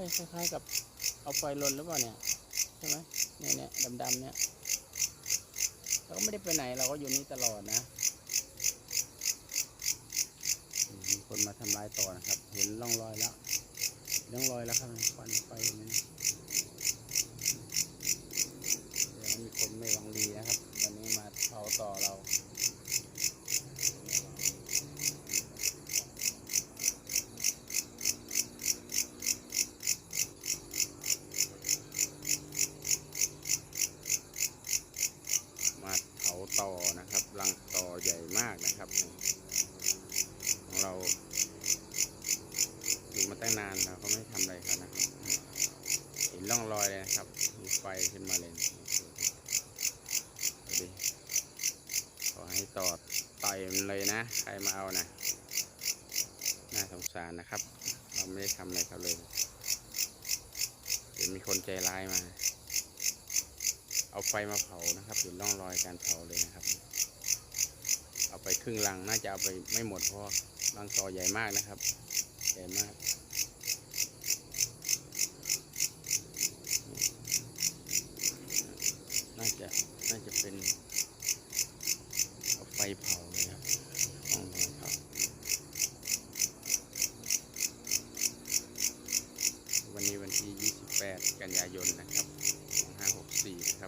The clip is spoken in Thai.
ฮ้ยคล้ายๆกับเอาไฟลนหรือเปล่าเนี่ยใช่ไหมเนี่ยเนี่ยดำๆเนี่ยเราก็ไม่ได้ไปไหนเราก็อยู่นี่ตลอดนะมีคนมาทำลายต่อนะครับ เห็นร่องรอยแล้วร่องรอยแล้วครับควันไฟอย่างนี้เดี๋ยวมีคนไม่หวังดีนะครับวันนี้มาเผาต่อเรา มาเผาต่อนะครับ รังต่อใหญ่มากนะครับของเราอยู่มาตั้งนานเราก็ไม่ทำอะไรเขานะครับเห็นร่องรอยเลยนะครับ มีไฟขึ้นมาเลยดูดิขอให้ต่อต่อยมันเลยนะ ใครมาเอานะน่าสงสารนะครับ เราไม่ได้ทำอะไรเขาเลยเดี๋ยวมีคนใจร้ายมา เอาไฟมาเผานะครับเห็นร่องรอยการเผาเลยนะครับ ไปครึ่งลังน่าจะเอาไปไม่หมดเพราะว่ารังต่อใหญ่มากนะครับ ใหญ่มากน่าจะน่าจะเป็นเอาไฟเผาเลยครับร่องรอยเผาวันนี้วันที่ 28 กันยายนนะครับ2564นะครับ